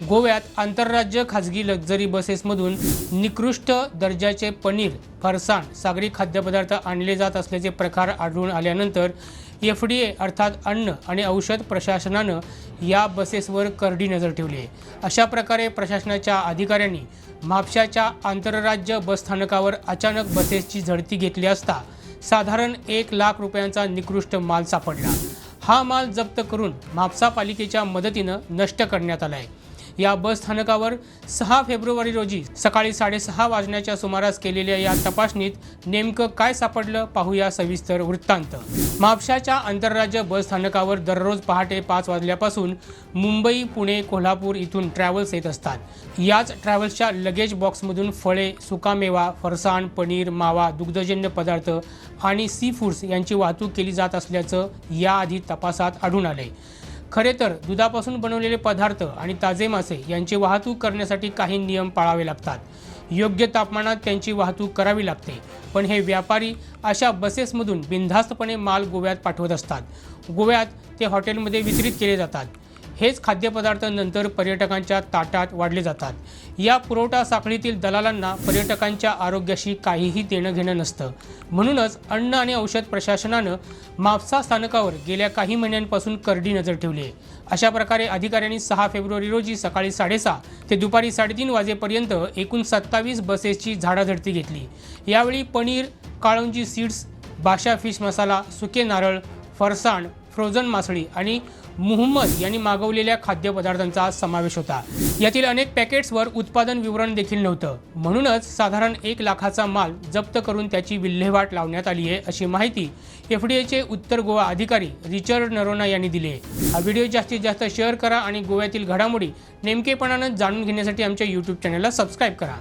गोव्यात आंतरराज्य खाजगी लक्झरी बसेसमधून निकृष्ट दर्जाचे पनीर फरसाण सागरी खाद्यपदार्थ आणले जात असल्याचे प्रकार आढळून आल्यानंतर एफ डी ए अर्थात अन्न आणि औषध प्रशासनानं या बसेसवर करडी नजर ठेवली आहे. अशा प्रकारे प्रशासनाच्या अधिकाऱ्यांनी म्हापशाच्या आंतरराज्य बसस्थानकावर अचानक बसेसची झडती घेतली असता साधारण एक लाख रुपयांचा निकृष्ट माल सापडला. हा माल जप्त करून म्हापसा पालिकेच्या मदतीनं नष्ट करण्यात आला आहे. या बस स्थानकावर सहा फेब्रुवारी रोजी सकाळी साडेसहा वाजण्याच्या सुमारास केलेल्या या तपासणीत नेमकं काय सापडलं पाहूया सविस्तर वृत्तांत. म्हापशाच्या आंतरराज्य बस स्थानकावर दररोज पहाटे पाच वाजल्यापासून मुंबई पुणे कोल्हापूर इथून ट्रॅव्हल्स येत असतात. याच ट्रॅव्हल्सच्या लगेज बॉक्समधून फळे सुकामेवा फरसाण पनीर मावा दुग्धजन्य पदार्थ आणि सी फूड्स यांची वाहतूक केली जात असल्याचं याआधी तपासात आढळून आलंय. खरे तर दुधापासून बनवलेले पदार्थ आणि ताजे मासे यांची वाहतूक करण्यासाठी काही नियम पाळावे लागतात. योग्य तापमानात त्यांची वाहतूक करावी लागते. पण हे व्यापारी अशा बसेसमधून बिनधास्तपणे माल गोव्यात पाठवत असतात. गोव्यात ते हॉटेलमध्ये वितरित केले जातात. हेच खाद्यपदार्थ नंतर पर्यटकांच्या ताटात वाढले जातात. या पुरवठा साखळीतील दलालांना पर्यटकांच्या आरोग्याशी काहीही देणं घेणं नसतं. म्हणूनच अन्न आणि औषध प्रशासनानं म्हापसा स्थानकावर गेल्या काही महिन्यांपासून करडी नजर ठेवली आहे. अशा प्रकारे अधिकाऱ्यांनी सहा फेब्रुवारी रोजी सकाळी साडेसहा ते दुपारी साडेतीन वाजेपर्यंत एकूण सत्तावीस बसेसची झाडाझडती घेतली. यावेळी पनीर काळुंजी सीड्स बाशा फिश मसाला सुके नारळ फरसाण फ्रोझन मासळी आणि मुहम्मद यांनी मागवलेल्या खाद्यपदार्थांचा समावेश होता. यातील अनेक पॅकेट्सवर उत्पादन विवरण देखील नव्हतं. म्हणूनच साधारण एक लाखाचा माल जप्त करून त्याची विल्हेवाट लावण्यात आली आहे अशी माहिती एफ डी एचे उत्तर गोवा अधिकारी रिचर्ड नरोना यांनी दिली आहे. हा व्हिडिओ जास्तीत जास्त शेअर करा आणि गोव्यातील घडामोडी नेमकेपणानं जाणून घेण्यासाठी आमच्या यूट्यूब चॅनलला सबस्क्राईब करा.